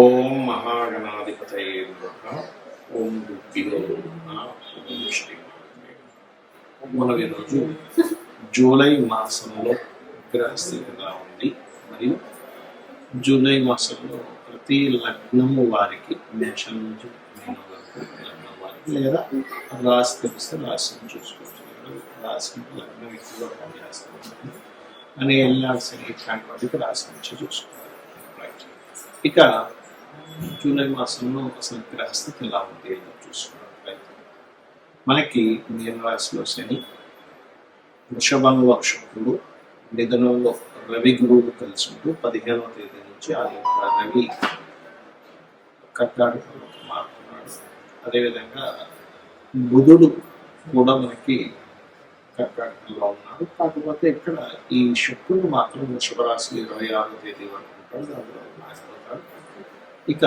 ఓం మహాగణాధిపతయే ఓం బుద్ధిలో మనం ఈరోజు జూలై మాసంలో గ్రహస్థితి ఎలా ఉంది? మరియు జూలై మాసంలో ప్రతి లగ్నము వారికి మేషం నుంచి మీనం వరకు లగ్నం వారికి లేదా రాశి తెలిస్తే రాశిని చూసుకోవచ్చు. లేదా రాశి లగ్నం ఎక్కువగా పనిచేస్తుంది అని వెళ్ళాల్సిన ఇట్లాంటి వాటికి రాశి నుంచి చూసుకోవాలి. ఇక జూలై మాసంలో ఒక గ్రహస్థితి ఎలా ఉంది అని చూసుకున్నట్లయితే మనకి మీన రాశిలో శని వృషభంలో శుక్రుడు మిథునంలో రవి గురువులు కలిసి ఉంటూ పదిహేనవ తేదీ నుంచి ఆ యొక్క రవి కట్టాడు మారుతున్నాడు అదేవిధంగా బుధుడు కూడా మనకి కర్కాటకంలో ఉన్నాడు. కాకపోతే ఇక్కడ ఈ శుక్రుడు మాత్రం వృషభ రాశి ఇరవై ఆరో తేదీ వరకు ఉంటాడు. అందులో మారిపోతాడు ఇక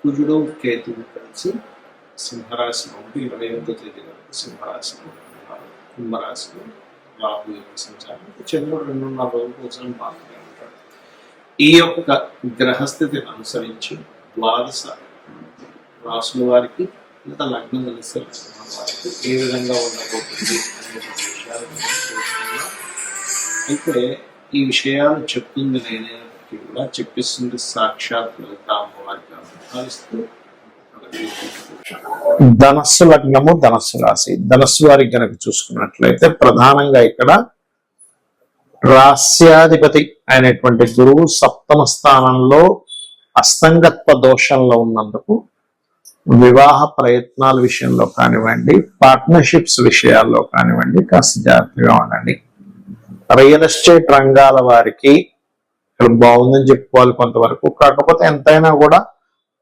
కుజుడు కేతువు కలిసి సింహరాశిలో ఉండి ఇరవై ఎనిమిదో తేదీ వరకు సింహరాశిలో కుంభరాశిలో రాహు యొక్క సంచారం. చంద్రుడు రెండున్నర రోజుల కోసం మాత్రమే ఉంటాడు ఈ యొక్క గ్రహస్థితిని అనుసరించి ద్వాదశ రాసుల వారికి లేదా లగ్నం కలిసి వారికి ఏ విధంగా ఉండబోతుంది అనే విషయాలు అయితే ఈ విషయాలు చెప్తుంది నేనే నేనేనప్పటికీ కూడా చెప్పిస్తుంది సాక్షాత్ లలిత అమ్మవారికి ధనస్సు లగ్నము ధనస్సు రాశి. ధనస్సు వారికి కనుక చూసుకున్నట్లయితే ప్రధానంగా ఇక్కడ రాస్యాధిపతి అయినటువంటి గురువు సప్తమ స్థానంలో అస్తంగత్వ దోషంలో ఉన్నందుకు వివాహ ప్రయత్నాల విషయంలో కానివ్వండి పార్ట్నర్షిప్స్ విషయాల్లో కానివ్వండి కాస్త జాగ్రత్తగా ఉండండి. రియల్ ఎస్టేట్ రంగాల వారికి ఇక్కడ బాగుందని చెప్పుకోవాలి కొంతవరకు. కాకపోతే ఎంతైనా కూడా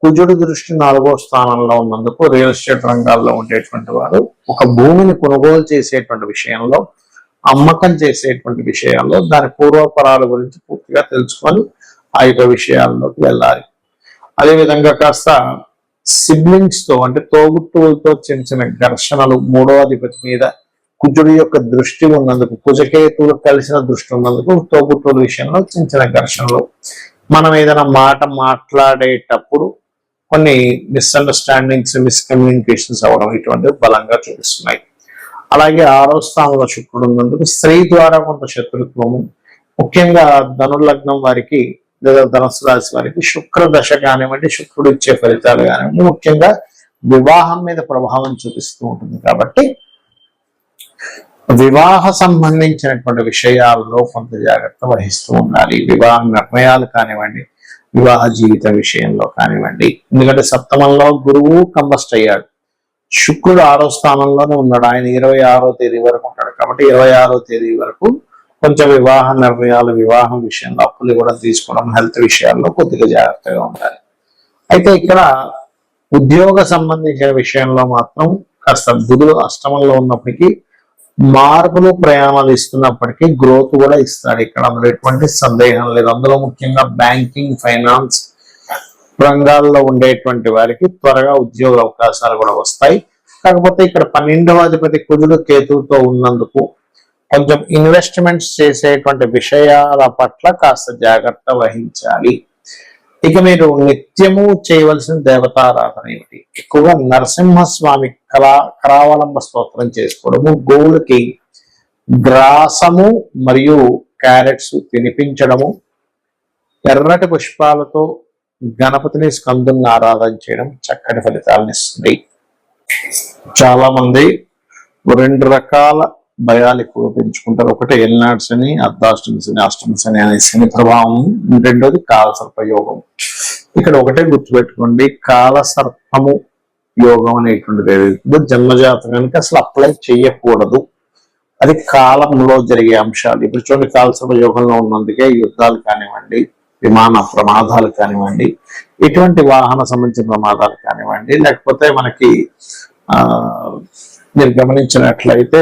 కుజుడు దృష్టి నాలుగో స్థానంలో ఉన్నందుకు రియల్ ఎస్టేట్ రంగాల్లో ఉండేటువంటి వారు ఒక భూమిని కొనుగోలు చేసేటువంటి విషయంలో అమ్మకం చేసేటువంటి విషయాల్లో దాని పూర్వపరాల గురించి పూర్తిగా తెలుసుకొని ఆ యొక్క విషయాల్లోకి వెళ్ళాలి. అదేవిధంగా కాస్త సిబ్లింగ్స్తో అంటే తోబుట్టువులతో చిన్న చిన్న ఘర్షణలు మూడో అధిపతి మీద కుజుడి యొక్క దృష్టి ఉన్నందుకు కుజకేతువులు కలిసిన దృష్టి ఉన్నందుకు తోబుట్టుల విషయంలో చిన్న చిన్న ఘర్షణలు. మనం ఏదైనా మాట మాట్లాడేటప్పుడు కొన్ని మిస్అండర్స్టాండింగ్స్ మిస్కమ్యూనికేషన్స్ అవ్వడం ఇటువంటివి బలంగా చూపిస్తున్నాయి. అలాగే ఆరో స్థానంలో శుక్రుడు ఉన్నందుకు స్త్రీ ద్వారా కొంత శత్రుత్వము ముఖ్యంగా ధనుర్లగ్నం వారికి లేదా ధనస్సు రాశి వారికి శుక్ర దశ కానివ్వండి శుక్రుడు ఇచ్చే ఫలితాలు కానివ్వండి ముఖ్యంగా వివాహం మీద ప్రభావం చూపిస్తూ ఉంటుంది కాబట్టి వివాహ సంబంధించినటువంటి విషయాల్లో కొంత జాగ్రత్త వహిస్తూ ఉండాలి. వివాహ నిర్ణయాలు కానివ్వండి వివాహ జీవిత విషయంలో కానివ్వండి. ఎందుకంటే సప్తమంలో గురువు కంబస్ట్ అయ్యాడు. శుక్రుడు ఆరో స్థానంలోనే ఉన్నాడు. ఆయన ఇరవై ఆరో తేదీ వరకు ఉంటాడు. కాబట్టి ఇరవై ఆరో తేదీ వరకు కొంచెం వివాహ నిర్ణయాలు వివాహం విషయంలో అప్పులు కూడా తీసుకోవడం హెల్త్ విషయాల్లో కొద్దిగా జాగ్రత్తగా ఉండాలి. అయితే ఇక్కడ ఉద్యోగ సంబంధించిన విషయంలో మాత్రం కాస్త బుధుడు అష్టమంలో ఉన్నప్పటికీ మార్పులు ప్రయాణాలు ఇస్తున్నప్పటికీ గ్రోత్ కూడా ఇస్తాడు ఇక్కడ అందులో ఎటువంటి సందేహం లేదు. అందులో ముఖ్యంగా బ్యాంకింగ్ ఫైనాన్స్ రంగాల్లో ఉండేటువంటి వారికి త్వరగా ఉద్యోగ అవకాశాలు కూడా వస్తాయి. కాకపోతే ఇక్కడ పన్నెండవ అధిపతి కుజుడు కేతువుతో ఉన్నందుకు కొంచెం ఇన్వెస్ట్మెంట్స్ చేసేటువంటి విషయాల పట్ల కాస్త జాగ్రత్త వహించాలి. ఇక మీరు నిత్యము చేయవలసిన దేవతారాధన ఏమిటి? ఎక్కువగా నరసింహస్వామి కళా కరావలంబ స్తోత్రం చేసుకోవడము గోవులకి గ్రాసము మరియు క్యారెట్స్ తినిపించడము ఎర్రటి పుష్పాలతో గణపతిని స్కందుని ఆరాధన చేయడం చక్కటి ఫలితాలను ఇస్తుంది. చాలా మంది రెండు రకాల భయాలు ఎక్కువ పెంచుకుంటారు. ఒకటి ఎల్నాడ్స్ అని అర్ధాష్టమి శని అష్టమి శని అనే శని ప్రభావం. రెండోది కాలసర్ప యోగం. ఇక్కడ ఒకటే గుర్తుపెట్టుకోండి కాలసర్పము యోగం అనేటువంటిది ఏదైతుందో జన్మజాతకానికి అసలు అప్లై చేయకూడదు. అది కాలంలో జరిగే అంశాలు. ఇప్పుడు చూడండి కాలసర్ప యోగంలో ఉన్నందుకే యుద్ధాలు కానివ్వండి విమాన ప్రమాదాలు కానివ్వండి ఇటువంటి వాహన సంబంధించిన ప్రమాదాలు కానివ్వండి లేకపోతే మనకి ఆ మీరు గమనించినట్లయితే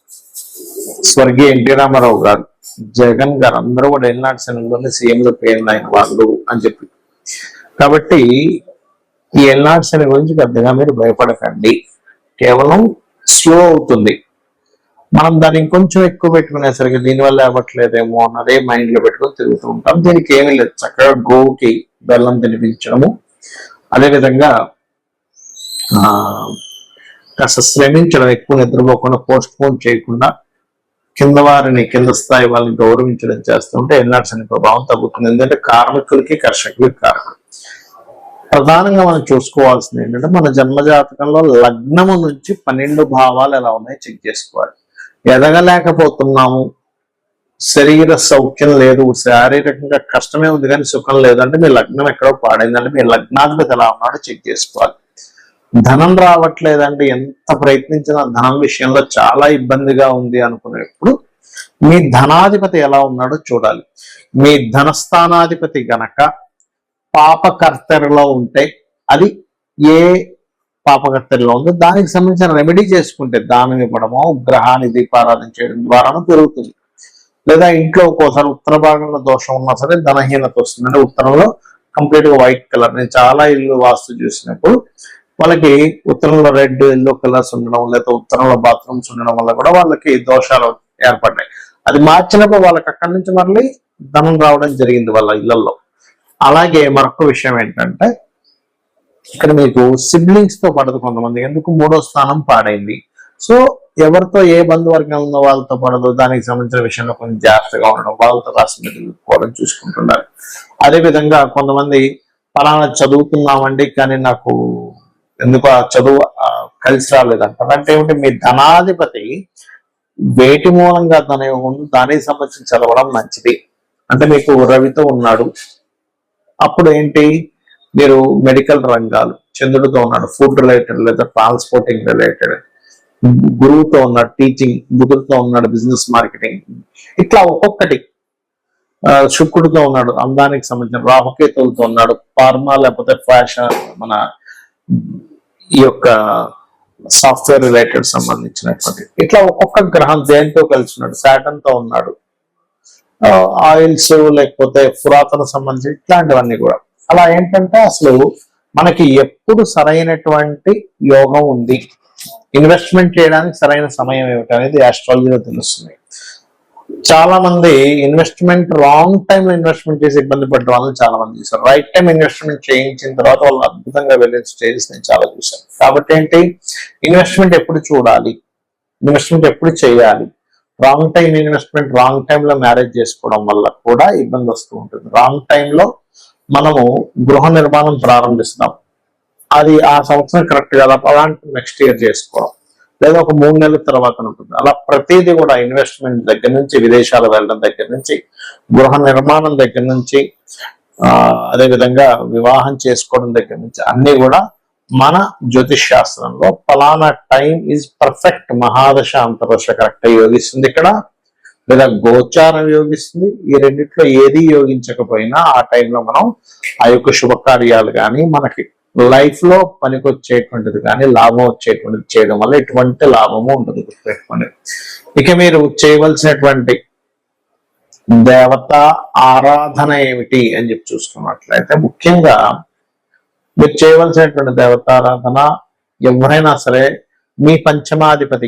స్వర్గీయ ఎన్టీ రామారావు గారు జగన్ గారు అందరూ కూడా ఎల్నాడు సెనలోనే సీఎంలు పిఎం అయిన వాళ్ళు అని చెప్పి. కాబట్టి ఈ ఎల్నాడు సెన గురించి పెద్దగా మీరు భయపడకండి. కేవలం స్లో అవుతుంది. మనం దాన్ని ఇంకొంచెం ఎక్కువ పెట్టుకునేసరికి దీనివల్ల అవ్వట్లేదేమో అన్నదే మైండ్లో పెట్టుకొని తిరుగుతూ ఉంటాం. దీనికి ఏమీ లేదు. చక్కగా గోవుకి బెల్లం తినిపించడము. అదేవిధంగా ఆ కాస్త శ్రమించడం ఎక్కువ నిద్రపోకుండా పోస్ట్ పోన్ చేయకుండా కింద వారిని కింద స్థాయి వాళ్ళని గౌరవించడం చేస్తుంటే ఎల్నాడ్స్ అనే ప్రభావం తగ్గుతుంది. ఎందుకంటే కార్మికులకి కర్షకులకి కారణం. ప్రధానంగా మనం చూసుకోవాల్సింది ఏంటంటే మన జన్మజాతకంలో లగ్నము నుంచి పన్నెండు భావాలు ఎలా ఉన్నాయో చెక్ చేసుకోవాలి. ఎదగలేకపోతున్నాము. శరీర సౌఖ్యం లేదు. శారీరకంగా కష్టమే ఉంది కానీ సుఖం లేదంటే మీ లగ్నం ఎక్కడో పాడైందంటే మీ లగ్నాధిపతి ఎలా ఉన్నాడో చెక్ చేసుకోవాలి. ధనం రావట్లేదంటే ఎంత ప్రయత్నించినా ధనం విషయంలో చాలా ఇబ్బందిగా ఉంది అనుకునేప్పుడు మీ ధనాధిపతి ఎలా ఉన్నాడో చూడాలి. మీ ధనస్థానాధిపతి గనక పాపకర్తరిలో ఉంటే అది ఏ పాపకర్తరిలో ఉందో దానికి సంబంధించిన రెమెడీ చేసుకుంటే దానం ఇవ్వడమో గ్రహాన్ని దీపారాధన చేయడం ద్వారానో పెరుగుతుంది లేదా ఇంట్లో ఒక్కోసారి ఉత్తర భాగంలో దోషం ఉన్నా సరే ధనహీనత వస్తుంది అంటే ఉత్తరంలో కంప్లీట్గా వైట్ కలర్ నేను చాలా ఇల్లు వాస్తు చూసినప్పుడు వాళ్ళకి ఉత్తరంలో రెడ్ ఎల్లో కలర్స్ ఉండడం లేదా ఉత్తరంలో బాత్రూమ్స్ ఉండడం వల్ల కూడా వాళ్ళకి దోషాలు ఏర్పడ్డాయి. అది మార్చినప్పుడు వాళ్ళకి అక్కడి నుంచి మళ్ళీ ధనం రావడం జరిగింది వాళ్ళ ఇళ్ళలో అలాగే మరొక విషయం ఏంటంటే ఇక్కడ మీకు సిబ్లింగ్స్తో పడదు కొంతమంది ఎందుకు మూడో స్థానం పాడైంది? సో ఎవరితో ఏ బంధువర్గం ఉందో వాళ్ళతో పడదు దానికి సంబంధించిన విషయంలో కొంచెం జాగ్రత్తగా ఉండడం వాళ్ళతో రాసిన పోవడం చూసుకుంటున్నారు. అదేవిధంగా కొంతమంది ఫలానా చదువుతున్నామండి కానీ నాకు ఎందుకు ఆ చదువు ఆ, కలిసి రాలేదంటారు అంటే ఏమిటి? మీ ధనాధిపతి వేటి మూలంగా ధన ఉంది దానికి సంబంధించి చదవడం మంచిది. అంటే మీకు రవితో ఉన్నాడు. అప్పుడు ఏంటి? మీరు మెడికల్ రంగాలు చంద్రుడితో ఉన్నాడు ఫుడ్ రిలేటెడ్ లేదా ట్రాన్స్పోర్టింగ్ రిలేటెడ్ గురువుతో ఉన్నాడు టీచింగ్ బుధుడితో ఉన్నాడు బిజినెస్ మార్కెటింగ్ ఇట్లా ఒక్కొక్కటి. శుక్రుడితో ఉన్నాడు అందానికి సంబంధించిన రాహుకేతులతో ఉన్నాడు ఫార్మా లేకపోతే ఫ్యాషన్ మన ఈ యొక్క సాఫ్ట్వేర్ రిలేటెడ్ సంబంధించినటువంటి. ఇట్లా ఒక్కొక్క గ్రహం దేనితో కలిసి ఉన్నాడు? సాటన్తో ఉన్నాడు. ఆయిల్స్ లేకపోతే పురాతన సంబంధించి ఇట్లాంటివన్నీ కూడా. అలా ఏంటంటే అసలు మనకి ఎప్పుడు సరైనటువంటి యోగం ఉంది. ఇన్వెస్ట్మెంట్ చేయడానికి సరైన సమయం ఏమిటి అనేది ఆస్ట్రాలజీలో తెలుస్తుంది. చాలా మంది ఇన్వెస్ట్మెంట్ రాంగ్ టైం లో ఇన్వెస్ట్మెంట్ చేసి ఇబ్బంది పడ్డ వాళ్ళని చాలా మంది చూసారు రైట్ టైం ఇన్వెస్ట్మెంట్ చేయించిన తర్వాత వాళ్ళు అద్భుతంగా వెళ్ళిన స్టేజెస్ నేను చాలా చూసాను కాబట్టి ఏంటి? ఇన్వెస్ట్మెంట్ ఎప్పుడు చూడాలి? ఇన్వెస్ట్మెంట్ ఎప్పుడు చేయాలి? రాంగ్ టైం ఇన్వెస్ట్మెంట్ రాంగ్ టైంలో మ్యారేజ్ చేసుకోవడం వల్ల కూడా ఇబ్బంది వస్తూ ఉంటుంది. రాంగ్ టైంలో మనము గృహ నిర్మాణం ప్రారంభిస్తాం. అది ఆ సంవత్సరం కరెక్ట్ కదా. అలాంటి నెక్స్ట్ ఇయర్ చేసుకోవడం. లేదా ఒక మూడు నెలల తర్వాత ఉంటుంది అలా ప్రతిదీ కూడా ఇన్వెస్ట్మెంట్ దగ్గర నుంచి విదేశాలు వెళ్ళడం దగ్గర నుంచి గృహ నిర్మాణం దగ్గర నుంచి అదేవిధంగా వివాహం చేసుకోవడం దగ్గర నుంచి అన్ని కూడా మన జ్యోతిష్ శాస్త్రంలో ఫలానా టైం ఈజ్ పర్ఫెక్ట్. మహాదశ అంతర్దశ కరెక్ట్ యోగిస్తుంది ఇక్కడ. లేదా గోచారం యోగిస్తుంది. ఈ రెండిట్లో ఏది యోగించకపోయినా ఆ టైంలో మనం ఆ యొక్క శుభకార్యాలు కానీ మనకి లైఫ్లో పనికొచ్చేటువంటిది కానీ లాభం వచ్చేటువంటిది చేయడం వల్ల ఎటువంటి లాభము ఉండదు గుర్తుపెట్టుకోండి. ఇక మీరు చేయవలసినటువంటి దేవత ఆరాధన ఏమిటి అని చెప్పి చూసుకున్నట్లయితే ముఖ్యంగా మీరు చేయవలసినటువంటి దేవతారాధన ఎవరైనా సరే మీ పంచమాధిపతి